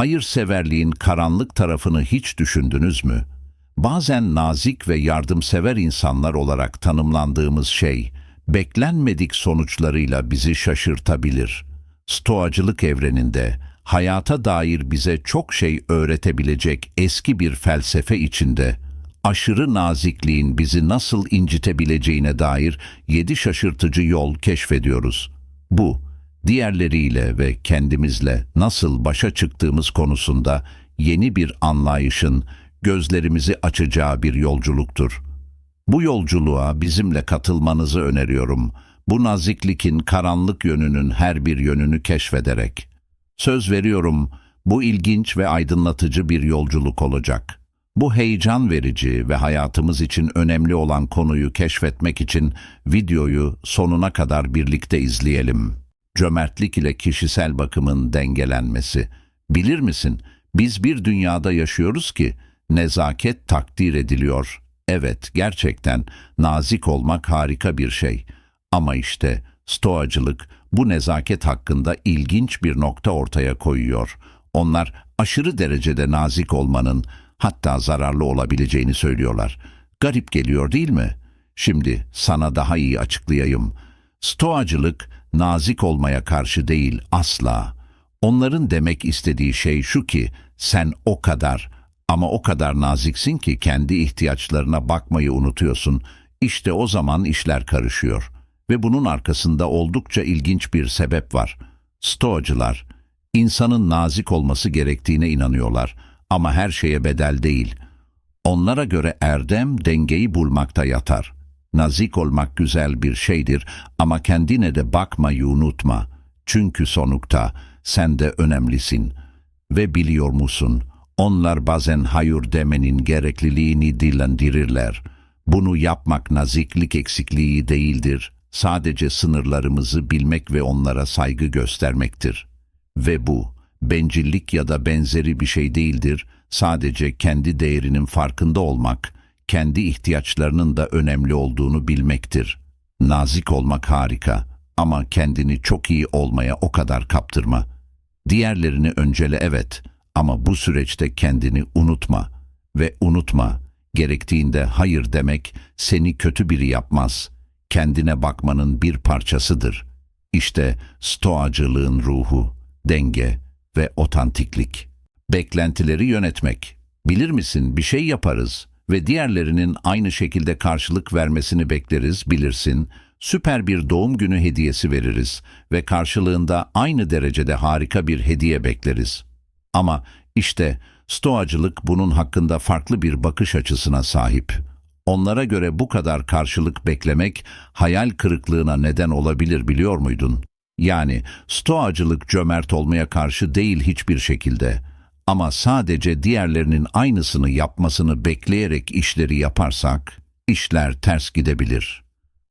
hayırseverliğin karanlık tarafını hiç düşündünüz mü? Bazen nazik ve yardımsever insanlar olarak tanımlandığımız şey, beklenmedik sonuçlarıyla bizi şaşırtabilir. Stoacılık evreninde, hayata dair bize çok şey öğretebilecek eski bir felsefe içinde, aşırı nazikliğin bizi nasıl incitebileceğine dair yedi şaşırtıcı yol keşfediyoruz. Bu, diğerleriyle ve kendimizle nasıl başa çıktığımız konusunda yeni bir anlayışın gözlerimizi açacağı bir yolculuktur. Bu yolculuğa bizimle katılmanızı öneriyorum. Bu naziklikin karanlık yönünün her bir yönünü keşfederek. Söz veriyorum, bu ilginç ve aydınlatıcı bir yolculuk olacak. Bu heyecan verici ve hayatımız için önemli olan konuyu keşfetmek için videoyu sonuna kadar birlikte izleyelim. Cömertlik ile kişisel bakımın dengelenmesi. Bilir misin, biz bir dünyada yaşıyoruz ki nezaket takdir ediliyor. Evet, gerçekten nazik olmak harika bir şey. Ama işte stoacılık bu nezaket hakkında ilginç bir nokta ortaya koyuyor. Onlar aşırı derecede nazik olmanın hatta zararlı olabileceğini söylüyorlar. Garip geliyor değil mi? Şimdi sana daha iyi açıklayayım. Stoacılık nazik olmaya karşı değil asla. Onların demek istediği şey şu ki sen o kadar ama o kadar naziksin ki kendi ihtiyaçlarına bakmayı unutuyorsun. İşte o zaman işler karışıyor. Ve bunun arkasında oldukça ilginç bir sebep var. Stoacılar, insanın nazik olması gerektiğine inanıyorlar ama her şeye bedel değil. Onlara göre erdem dengeyi bulmakta yatar. Nazik olmak güzel bir şeydir ama kendine de bakmayı unutma. Çünkü sonukta sen de önemlisin. Ve biliyor musun, onlar bazen hayır demenin gerekliliğini dillendirirler. Bunu yapmak naziklik eksikliği değildir. Sadece sınırlarımızı bilmek ve onlara saygı göstermektir. Ve bu, bencillik ya da benzeri bir şey değildir. Sadece kendi değerinin farkında olmak, kendi ihtiyaçlarının da önemli olduğunu bilmektir. Nazik olmak harika ama kendini çok iyi olmaya o kadar kaptırma. Diğerlerini öncele evet ama bu süreçte kendini unutma ve unutma gerektiğinde hayır demek seni kötü biri yapmaz. Kendine bakmanın bir parçasıdır. İşte stoacılığın ruhu, denge ve otantiklik. Beklentileri yönetmek. Bilir misin bir şey yaparız ve diğerlerinin aynı şekilde karşılık vermesini bekleriz bilirsin. Süper bir doğum günü hediyesi veririz ve karşılığında aynı derecede harika bir hediye bekleriz. Ama işte stoacılık bunun hakkında farklı bir bakış açısına sahip. Onlara göre bu kadar karşılık beklemek hayal kırıklığına neden olabilir biliyor muydun? Yani stoacılık cömert olmaya karşı değil hiçbir şekilde. Ama sadece diğerlerinin aynısını yapmasını bekleyerek işleri yaparsak, işler ters gidebilir.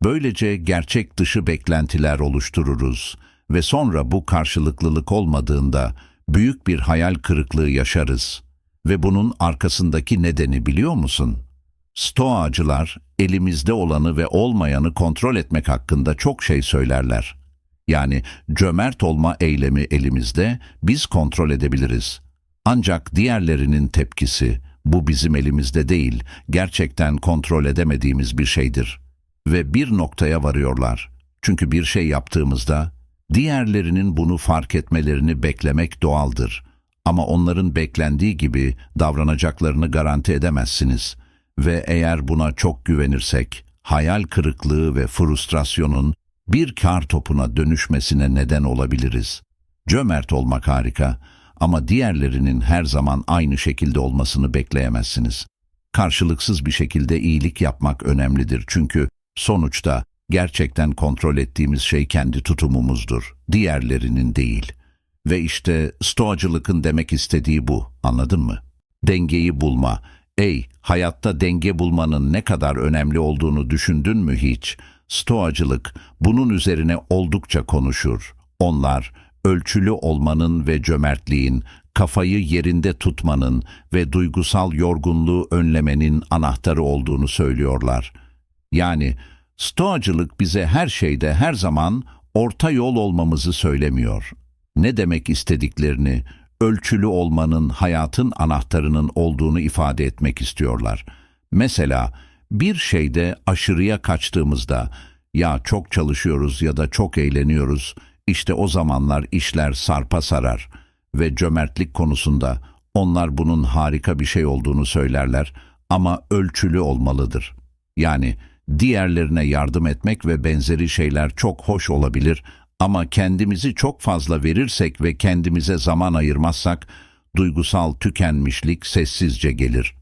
Böylece gerçek dışı beklentiler oluştururuz ve sonra bu karşılıklılık olmadığında büyük bir hayal kırıklığı yaşarız. Ve bunun arkasındaki nedeni biliyor musun? Stoacılar elimizde olanı ve olmayanı kontrol etmek hakkında çok şey söylerler. Yani cömert olma eylemi elimizde, biz kontrol edebiliriz. Ancak diğerlerinin tepkisi, bu bizim elimizde değil, gerçekten kontrol edemediğimiz bir şeydir. Ve bir noktaya varıyorlar. Çünkü bir şey yaptığımızda, diğerlerinin bunu fark etmelerini beklemek doğaldır. Ama onların beklendiği gibi davranacaklarını garanti edemezsiniz. Ve eğer buna çok güvenirsek, hayal kırıklığı ve frustrasyonun bir kar topuna dönüşmesine neden olabiliriz. Cömert olmak harika ama diğerlerinin her zaman aynı şekilde olmasını bekleyemezsiniz. Karşılıksız bir şekilde iyilik yapmak önemlidir çünkü sonuçta gerçekten kontrol ettiğimiz şey kendi tutumumuzdur, diğerlerinin değil. Ve işte stoacılıkın demek istediği bu, anladın mı? Dengeyi bulma. Ey, hayatta denge bulmanın ne kadar önemli olduğunu düşündün mü hiç? Stoacılık bunun üzerine oldukça konuşur. Onlar ölçülü olmanın ve cömertliğin, kafayı yerinde tutmanın ve duygusal yorgunluğu önlemenin anahtarı olduğunu söylüyorlar. Yani Stoacılık bize her şeyde her zaman orta yol olmamızı söylemiyor. Ne demek istediklerini, ölçülü olmanın hayatın anahtarının olduğunu ifade etmek istiyorlar. Mesela bir şeyde aşırıya kaçtığımızda ya çok çalışıyoruz ya da çok eğleniyoruz işte o zamanlar işler sarpa sarar ve cömertlik konusunda onlar bunun harika bir şey olduğunu söylerler ama ölçülü olmalıdır. Yani diğerlerine yardım etmek ve benzeri şeyler çok hoş olabilir ama kendimizi çok fazla verirsek ve kendimize zaman ayırmazsak duygusal tükenmişlik sessizce gelir.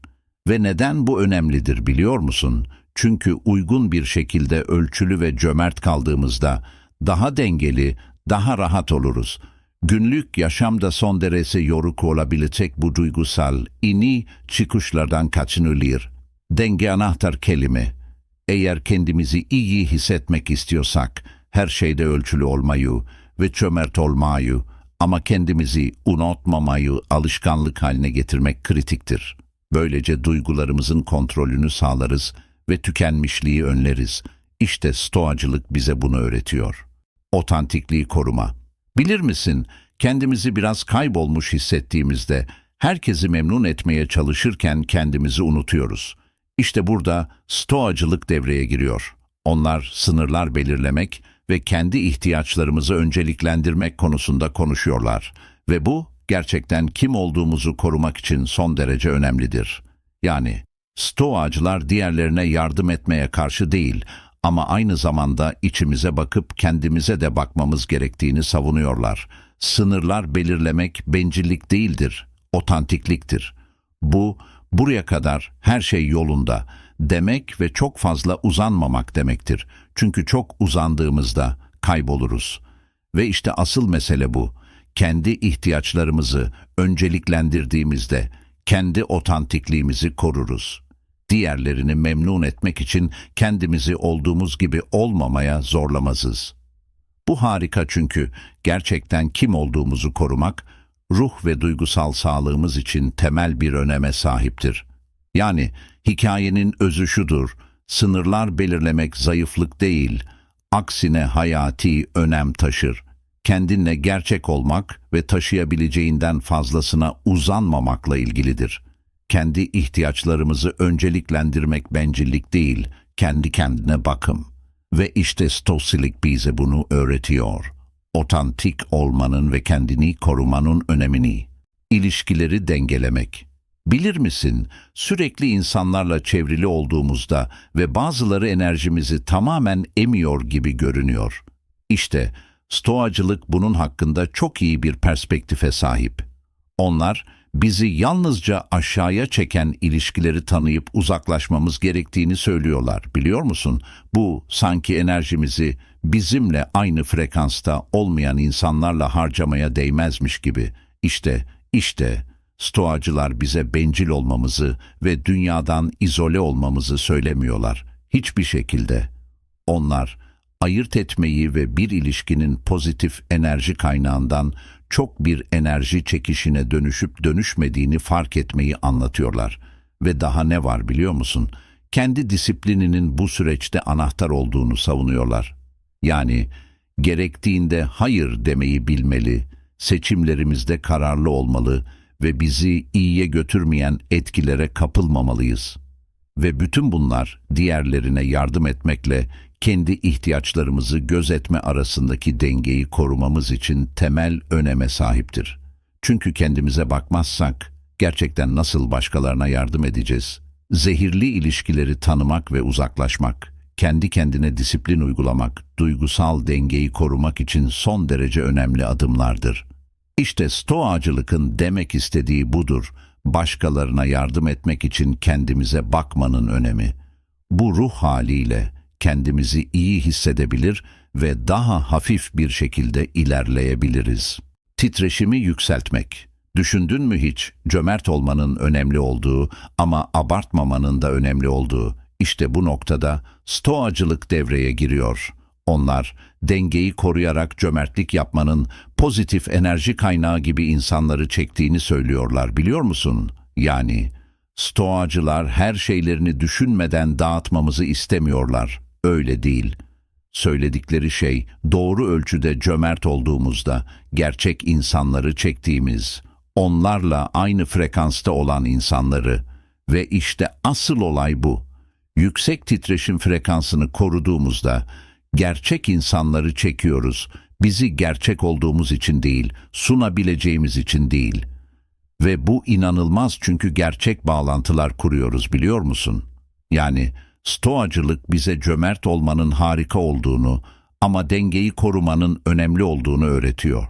Ve neden bu önemlidir biliyor musun? Çünkü uygun bir şekilde ölçülü ve cömert kaldığımızda daha dengeli, daha rahat oluruz. Günlük yaşamda son derece yoruk olabilecek bu duygusal, ini çıkışlardan kaçınılır. Denge anahtar kelime. Eğer kendimizi iyi hissetmek istiyorsak, her şeyde ölçülü olmayı ve cömert olmayı ama kendimizi unutmamayı alışkanlık haline getirmek kritiktir. Böylece duygularımızın kontrolünü sağlarız ve tükenmişliği önleriz. İşte stoacılık bize bunu öğretiyor. Otantikliği koruma. Bilir misin, kendimizi biraz kaybolmuş hissettiğimizde, herkesi memnun etmeye çalışırken kendimizi unutuyoruz. İşte burada stoacılık devreye giriyor. Onlar sınırlar belirlemek ve kendi ihtiyaçlarımızı önceliklendirmek konusunda konuşuyorlar. Ve bu gerçekten kim olduğumuzu korumak için son derece önemlidir. Yani stoacılar diğerlerine yardım etmeye karşı değil ama aynı zamanda içimize bakıp kendimize de bakmamız gerektiğini savunuyorlar. Sınırlar belirlemek bencillik değildir, otantikliktir. Bu, buraya kadar her şey yolunda demek ve çok fazla uzanmamak demektir. Çünkü çok uzandığımızda kayboluruz. Ve işte asıl mesele bu. Kendi ihtiyaçlarımızı önceliklendirdiğimizde kendi otantikliğimizi koruruz. Diğerlerini memnun etmek için kendimizi olduğumuz gibi olmamaya zorlamazız. Bu harika çünkü gerçekten kim olduğumuzu korumak, ruh ve duygusal sağlığımız için temel bir öneme sahiptir. Yani hikayenin özü şudur, sınırlar belirlemek zayıflık değil, aksine hayati önem taşır. Kendinle gerçek olmak ve taşıyabileceğinden fazlasına uzanmamakla ilgilidir. Kendi ihtiyaçlarımızı önceliklendirmek bencillik değil, kendi kendine bakım. Ve işte Stosilik bize bunu öğretiyor. Otantik olmanın ve kendini korumanın önemini. İlişkileri dengelemek. Bilir misin, sürekli insanlarla çevrili olduğumuzda ve bazıları enerjimizi tamamen emiyor gibi görünüyor. İşte stoacılık bunun hakkında çok iyi bir perspektife sahip. Onlar, bizi yalnızca aşağıya çeken ilişkileri tanıyıp uzaklaşmamız gerektiğini söylüyorlar. Biliyor musun? Bu sanki enerjimizi bizimle aynı frekansta olmayan insanlarla harcamaya değmezmiş gibi. İşte, işte stoacılar bize bencil olmamızı ve dünyadan izole olmamızı söylemiyorlar. Hiçbir şekilde. Onlar ayırt etmeyi ve bir ilişkinin pozitif enerji kaynağından çok bir enerji çekişine dönüşüp dönüşmediğini fark etmeyi anlatıyorlar. Ve daha ne var biliyor musun? Kendi disiplininin bu süreçte anahtar olduğunu savunuyorlar. Yani gerektiğinde hayır demeyi bilmeli, seçimlerimizde kararlı olmalı ve bizi iyiye götürmeyen etkilere kapılmamalıyız. Ve bütün bunlar diğerlerine yardım etmekle kendi ihtiyaçlarımızı gözetme arasındaki dengeyi korumamız için temel öneme sahiptir. Çünkü kendimize bakmazsak gerçekten nasıl başkalarına yardım edeceğiz? Zehirli ilişkileri tanımak ve uzaklaşmak, kendi kendine disiplin uygulamak, duygusal dengeyi korumak için son derece önemli adımlardır. İşte stoacılıkın demek istediği budur. Başkalarına yardım etmek için kendimize bakmanın önemi. Bu ruh haliyle kendimizi iyi hissedebilir ve daha hafif bir şekilde ilerleyebiliriz. Titreşimi yükseltmek. Düşündün mü hiç cömert olmanın önemli olduğu ama abartmamanın da önemli olduğu? İşte bu noktada stoacılık devreye giriyor. Onlar dengeyi koruyarak cömertlik yapmanın pozitif enerji kaynağı gibi insanları çektiğini söylüyorlar biliyor musun? Yani stoacılar her şeylerini düşünmeden dağıtmamızı istemiyorlar. Öyle değil. Söyledikleri şey doğru ölçüde cömert olduğumuzda gerçek insanları çektiğimiz, onlarla aynı frekansta olan insanları ve işte asıl olay bu. Yüksek titreşim frekansını koruduğumuzda gerçek insanları çekiyoruz. Bizi gerçek olduğumuz için değil, sunabileceğimiz için değil. Ve bu inanılmaz çünkü gerçek bağlantılar kuruyoruz biliyor musun? Yani stoacılık bize cömert olmanın harika olduğunu ama dengeyi korumanın önemli olduğunu öğretiyor.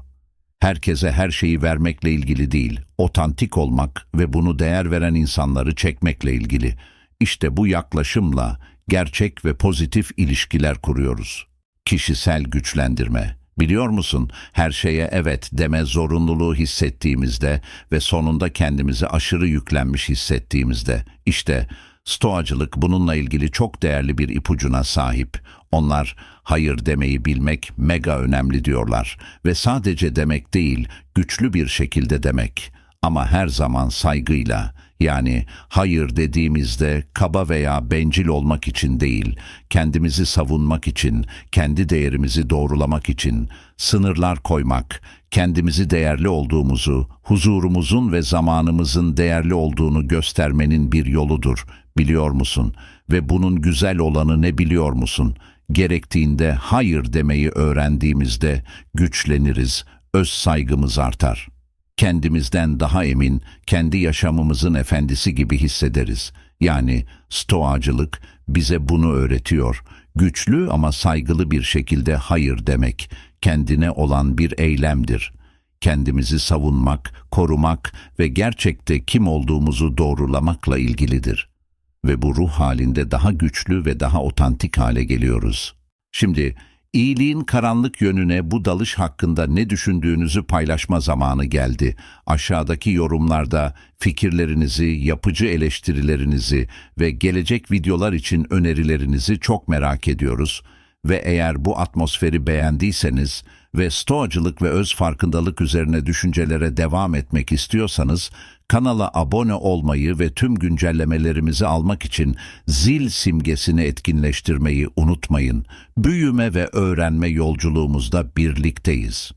Herkese her şeyi vermekle ilgili değil, otantik olmak ve bunu değer veren insanları çekmekle ilgili. İşte bu yaklaşımla gerçek ve pozitif ilişkiler kuruyoruz. Kişisel güçlendirme. Biliyor musun, her şeye evet deme zorunluluğu hissettiğimizde ve sonunda kendimizi aşırı yüklenmiş hissettiğimizde, işte stoacılık bununla ilgili çok değerli bir ipucuna sahip. Onlar hayır demeyi bilmek mega önemli diyorlar ve sadece demek değil, güçlü bir şekilde demek ama her zaman saygıyla. Yani hayır dediğimizde kaba veya bencil olmak için değil, kendimizi savunmak için, kendi değerimizi doğrulamak için, sınırlar koymak, kendimizi değerli olduğumuzu, huzurumuzun ve zamanımızın değerli olduğunu göstermenin bir yoludur, biliyor musun? Ve bunun güzel olanı ne biliyor musun? Gerektiğinde hayır demeyi öğrendiğimizde güçleniriz, öz saygımız artar.'' kendimizden daha emin, kendi yaşamımızın efendisi gibi hissederiz. Yani stoacılık bize bunu öğretiyor. Güçlü ama saygılı bir şekilde hayır demek, kendine olan bir eylemdir. Kendimizi savunmak, korumak ve gerçekte kim olduğumuzu doğrulamakla ilgilidir. Ve bu ruh halinde daha güçlü ve daha otantik hale geliyoruz. Şimdi İyiliğin karanlık yönüne bu dalış hakkında ne düşündüğünüzü paylaşma zamanı geldi. Aşağıdaki yorumlarda fikirlerinizi, yapıcı eleştirilerinizi ve gelecek videolar için önerilerinizi çok merak ediyoruz. Ve eğer bu atmosferi beğendiyseniz ve stoacılık ve öz farkındalık üzerine düşüncelere devam etmek istiyorsanız kanala abone olmayı ve tüm güncellemelerimizi almak için zil simgesini etkinleştirmeyi unutmayın. Büyüme ve öğrenme yolculuğumuzda birlikteyiz.